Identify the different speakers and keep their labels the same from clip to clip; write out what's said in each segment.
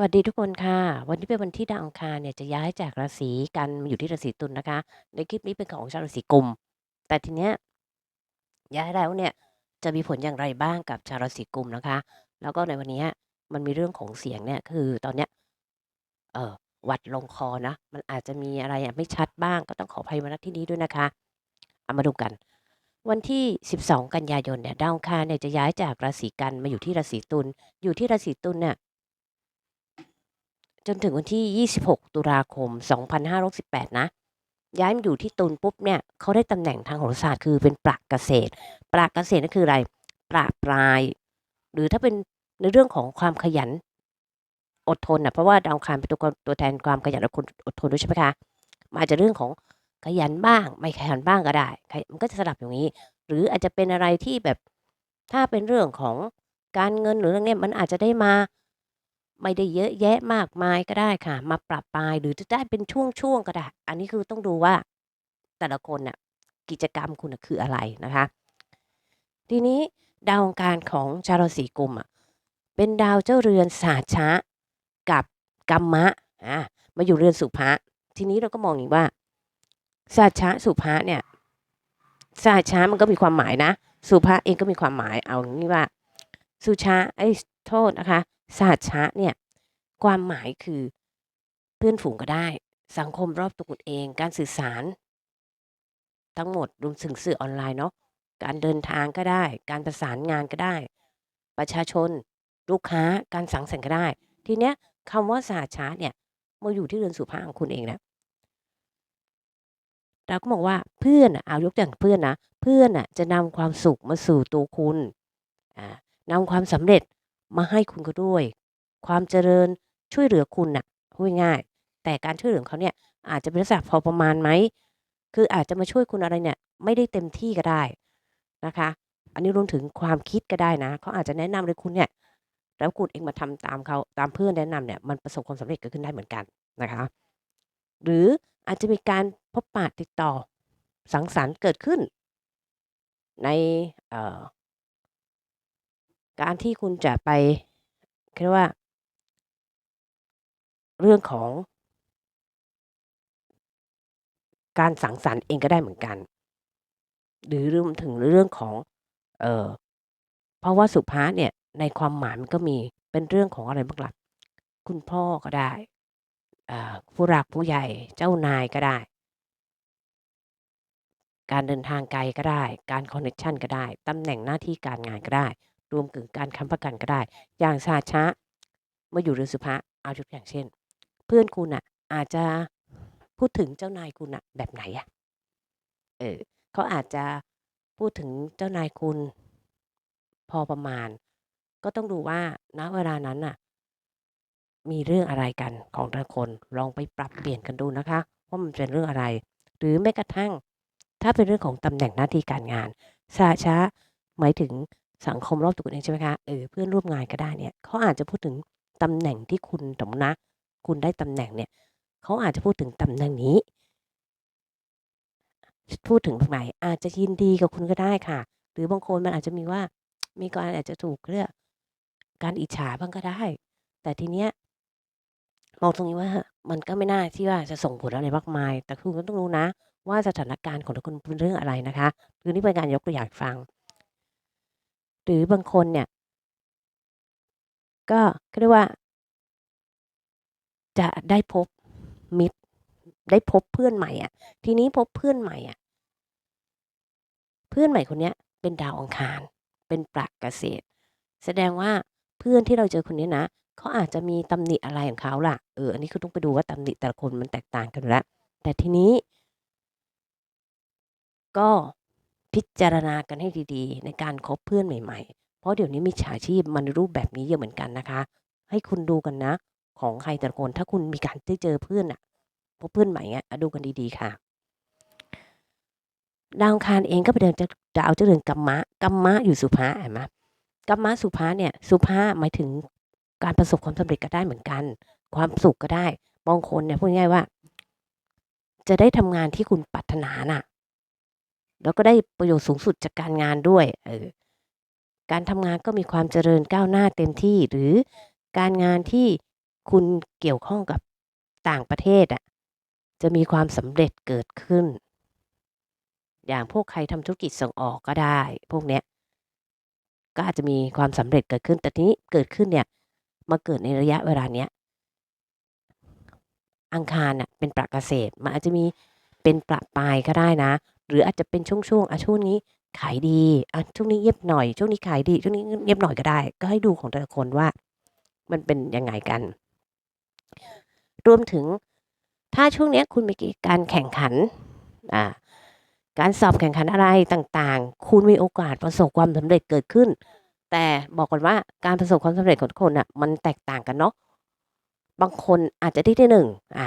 Speaker 1: สวัสดีทุกคนค่ะ วันนี้เป็นวันที่ดาวอังคารเนี่ยจะย้ายจากราศีกันมาอยู่ที่ราศีตุลนะคะ ในคลิปนี้เป็นของชาวราศีกุม แต่ทีเนี้ยย้ายแล้วเนี่ยจะมีผลอย่างไรบ้างกับชาวราศีกุมนะคะ แล้วก็ในวันนี้มันมีเรื่องของเสียงเนี่ยคือตอนเนี้ยเออวัดลงคอนะ มันอาจจะมีอะไรไม่ชัดบ้างก็ต้องขออภัยมาณที่นี้ด้วยนะคะเอามาดูกัน วันที่ 12 กันยายนเนี่ยดาวอังคารเนี่ยจะย้ายจากราศีกันมาอยู่ที่ราศีตุลอยู่ที่ราศีตุลเนี่ย จนถึงวันที่ 26 ตุลาคม 2568 นะ ย้ายมาอยู่ที่ตุลปุ๊บเนี่ยเขาได้ตำแหน่งทางโหราศาสตร์คือเป็นปลักเกษตรปลักเกษตรนั่นคืออะไร ประปราย หรือถ้าเป็นในเรื่องของความขยันอดทนอะเพราะว่าดาวคารเป็นตัวตัวแทนความขยันอดทนอดทนด้วยใช่ไหมคะมาจจะเรื่องของขยันบ้าง ไม่ขยันบ้างก็ได้ มันก็จะสลับอย่างนี้ หรืออาจจะเป็นอะไรที่แบบถ้าเป็นเรื่องของการเงินหรืออะไรเนี้ยมันอาจจะได้มา ไม่ได้เยอะแยะมากมายก็ได้ค่ะ มาปรับปราย หรือจะได้เป็นช่วง ๆ ก็ได้ อันนี้คือต้องดูว่า แต่ละคนน่ะ กิจกรรมคุณน่ะคืออะไรนะคะ ทีนี้ดาวอังคารของชาวราศีกุมอะ เป็นดาวเจ้าเรือนสาชะกับกัมมะ อ่ามาอยู่เรือนสุภะ ทีนี้เราก็มองอย่างว่า สาชะสุภะเนี่ย สาชะมันก็มีความหมายนะ สุภะเองก็มีความหมาย เอาอย่างนี้ว่า สุชาไอ้ยโทษนะคะ สาชะเนี่ยความหมายคือเพื่อนฝูงก็ได้ สังคมรอบตัวคุณเอง การสื่อสาร ทั้งหมดรวมถึงสื่อออนไลน์เนาะการเดินทางก็ได้ การประสานงานก็ได้ ประชาชน ลูกค้าการสังสรรค์ก็ได้ ทีเนี้ยคำว่าสาชะเนี่ยมาอยู่ที่เรือนสุภาพของคุณเองนี่ยเราก็บอกว่าเพื่อนเอายกอย่างเพื่อนนะเพื่อนอะจะนำความสุขมาสู่ตัวคุณอ่านำความสำเร็จ มาให้คุณก็ด้วย ความเจริญช่วยเหลือคุณน่ะพูดง่าย แต่การช่วยเหลือเขาเนี่ยอาจจะเป็นลักษณะพอประมาณไหม คืออาจจะมาช่วยคุณอะไรเนี่ย ไม่ได้เต็มที่ก็ได้นะคะ อันนี้รวมถึงความคิดก็ได้นะ เขาอาจจะแนะนำเลยคุณเนี่ย แล้วคุณเองมาทำตามเขาตามเพื่อนแนะนำเนี่ยมันประสบความสำเร็จเกิดขึ้นได้เหมือนกันนะคะ หรืออาจจะมีการพบปะติดต่อสังสรรค์เกิดขึ้น ในเอ่อ การที่คุณจะไปเรียกว่า เรื่องของ การสังสรรค์เองก็ได้เหมือนกัน หรือรวมถึงเรื่องของ เออเพราะว่าสุภาษเนี่ย ในความหมายมันก็มีเป็นเรื่องของอะไรบ้างล่ะคุณพ่อก็ได้ผู้หลักผู้ใหญ่เจ้านายก็ได้ การเดินทางไกลก็ได้ การคอนเน็กชันก็ได้ ตำแหน่งหน้าที่การงานก็ได้ รวมถึงการค้ำประกันก็ได้ อย่างสาชะมาอยู่เรือนสุภะเอายกอย่างเช่น เพื่อนคุณน่ะ อาจจะพูดถึงเจ้านายคุณน่ะ แบบไหนอะเออเขาอาจจะพูดถึงเจ้านายคุณพอประมาณ ก็ต้องดูว่าณเวลานั้นน่ะ มีเรื่องอะไรกันของแต่ละคนลองไปปรับเปลี่ยนกันดูนะคะว่ามันเป็นเรื่องอะไร หรือแม้กระทั่ง ถ้าเป็นเรื่องของตำแหน่งหน้าที่การงานสาช้าหมายถึง สังคมรอบตัวคุณเองใช่ไหมคะเออเพื่อนร่วมงานก็ได้เนี่ยเขาอาจจะพูดถึงตำแหน่งที่คุณสมนะ คุณได้ตำแหน่งเนี่ยเขาอาจจะพูดถึงตำแหน่งนี้ พูดถึงตรงไหนอาจจะยินดีกับคุณก็ได้ค่ะ หรือบางคนมันอาจจะมีว่า มีการอาจจะถูกเรียกการอิจฉาบ้างก็ได้ แต่ทีเนี้ยมองตรงนี้ว่ามันก็ไม่น่าที่ว่าจะส่งผลอะไรมากมาย แต่คุณก็ต้องรู้นะ ว่าสถานการณ์ของทุกคนเป็นเรื่องอะไรนะคะคือนี่เป็นการยกตัวอย่างฟัง หรือบางคนเนี่ย ก็เขาเรียกว่า จะได้พบมิตร ได้พบเพื่อนใหม่อะทีนี้พบเพื่อนใหม่อะเพื่อนใหม่คนเนี้ย เป็นดาวอังคาร เป็นปลักเกษตร แสดงว่าเพื่อนที่เราเจอคนนี้นะเขาอาจจะมีตำหนิอะไรของเขาล่ะ เออ อันนี้คือต้องไปดูว่าตำหนิแต่ละคนมันแตกต่างกันแล้ว แต่ทีนี้ ก็ พิจารณากันให้ดีๆ ในการคบเพื่อนใหม่ๆ เพราะเดี๋ยวนี้มิจฉาชีพมันรูปแบบนี้เยอะเหมือนกันนะคะ ให้คุณดูกันนะ ของใครแต่ละคนถ้าคุณมีการได้เจอเพื่อนน่ะพบเพื่อนใหม่อะอะดูกันดีๆค่ะดาวคารเองก็เป็นเดือนจะดาวเจ้าเรือนกัมมะกัมมะอยู่สุภะเห็นไหมกัมมะสุภะเนี่ยสุภะหมายถึงการประสบความสำเร็จก็ได้เหมือนกัน ความสุขก็ได้บางคนเนี่ยพูดง่ายว่า จะได้ทำงานที่คุณปรารถนาน่ะ แล้วก็ได้ประโยชน์สูงสุดจากการงานด้วยเออการทำงานก็มีความเจริญก้าวหน้าเต็มที่ หรือการงานที่คุณเกี่ยวข้องกับต่างประเทศอะจะมีความสำเร็จเกิดขึ้น อย่างพวกใครทำธุรกิจส่งออกก็ได้ พวกเนี้ยก็อาจจะมีความสำเร็จเกิดขึ้นแต่ทีนี้เกิดขึ้นเนี่ยมาเกิดในระยะเวลาเนี้ยอังคารน่ะเป็นประเกษตรมันอาจจะมีเป็นประปรายก็ได้นะ หรืออาจจะเป็นช่วงๆอะช่วงนี้ขายดีอะช่วงนี้เงียบหน่อย ช่วงนี้ขายดี ช่วงนี้เงียบหน่อยก็ได้ ก็ให้ดูของแต่ละคนว่า มันเป็นยังไงกัน รวมถึงถ้าช่วงนี้คุณมีการแข่งขันอ่าการสอบแข่งขันอะไรต่างๆ คุณมีโอกาสประสบความสำเร็จเกิดขึ้น แต่บอกก่อนว่าการประสบความสำเร็จของคนน่ะมันแตกต่างกันเนาะบางคนอาจจะได้ที่1อ่า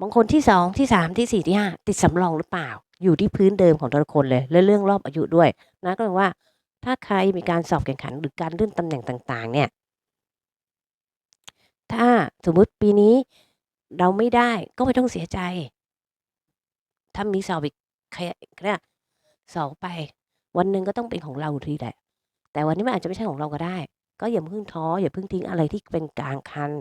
Speaker 1: บางคนที่2ที่3ที่4ที่5ติดสำรองหรือเปล่า อยู่ที่พื้นเดิมของแต่ละคนเลยและเรื่องรอบอายุด้วยนะก็เลยว่า ถ้าใครมีการสอบแข่งขันหรือการเลื่อนตำแหน่งต่าง ๆ เนี่ย ถ้าสมมุติปีนี้เราไม่ได้ก็ไม่ต้องเสียใจ ถ้ามีสอบอีกใครเขาเรียสอบไป วันหนึ่งก็ต้องเป็นของเราอยู่ดีแหละแต่วันนี้มันอาจจะไม่ใช่ของเราก็ได้ ก็อย่าเพิ่งท้ออย่าเพิ่งทิ้งอะไรที่เป็นกลางคัน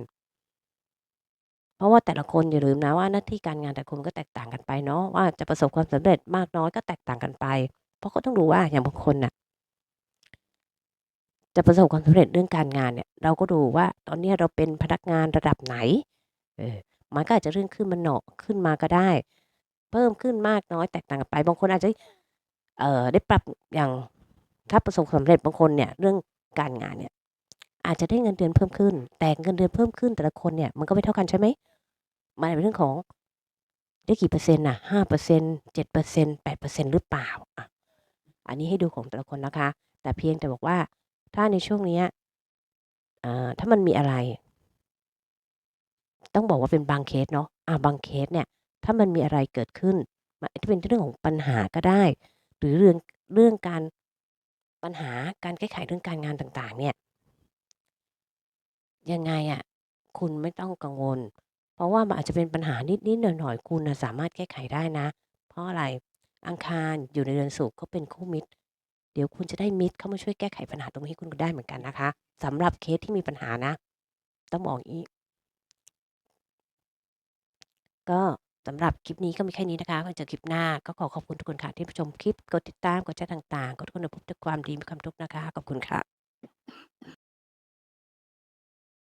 Speaker 1: เพราะว่าแต่ละคนอย่าลืมนะว่าหน้าที่การงานแต่ละคนก็แตกต่างกันไปเนาะว่าจะประสบความสำเร็จมากน้อยก็แตกต่างกันไป เพราะก็ต้องดูว่าอย่างบางคนน่ะ จะประสบความสำเร็จเรื่องการงานเนี่ย เราก็ดูว่าตอนนี้เราเป็นพนักงานระดับไหน เออมันก็อาจจะเลื่อนขึ้นมาเหนาะขึ้นมาก็ได้ เพิ่มขึ้นมากน้อยแตกต่างกันไป บางคนอาจจะเอ่อได้ปรับอย่างถ้าประสบความสำเร็จบางคนเนี่ย เรื่องการงานเนี่ย อาจจะได้เงินเดือนเพิ่มขึ้น แต่เงินเดือนเพิ่มขึ้นแต่ละคนเนี่ยมันก็ไม่เท่ากันใช่ไหม? มันอาเป็นเรื่องของได้กี่เปอร์เซ็นต์น่ะ5% 7% 8%หรือเปล่าอะอันนี้ให้ดูของแต่ละคนนะคะ แต่เพียงแต่บอกว่าถ้าในช่วงนี้อ่าถ้ามันมีอะไร ต้องบอกว่าเป็นบางเคสเนาะอ่าบางเคสเนี่ย ถ้ามันมีอะไรเกิดขึ้นมันจะเป็นเรื่องของปัญหาก็ได้ หรือเรื่องเรื่องการปัญหาการแก้ไขเรื่องการงานต่าง ๆ เนี่ย ยังไงอะ คุณไม่ต้องกังวล เพราะว่ามันอาจจะเป็นปัญหานิดๆหน่อยๆคุณนะสามารถแก้ไขได้นะ เพราะอะไรอังคารอยู่ในเรือนศุกร์ก็เป็นคู่มิตร เดี๋ยวคุณจะได้มิตรเข้ามาช่วยแก้ไขปัญหาตรงนี้ให้คุณก็ได้เหมือนกันนะคะสำหรับเคสที่มีปัญหานะ ต้องบอกอี้ก็สำหรับคลิปนี้ก็มีแค่นี้นะคะไว้เจอคลิปหน้าก็ขอขอบคุณทุกคนค่ะที่ชมคลิป กดติดตาม กดแชร์ต่างๆขอให้ทุกคนพบแต่ความดีมีความสุขนะคะ ขอบคุณค่ะ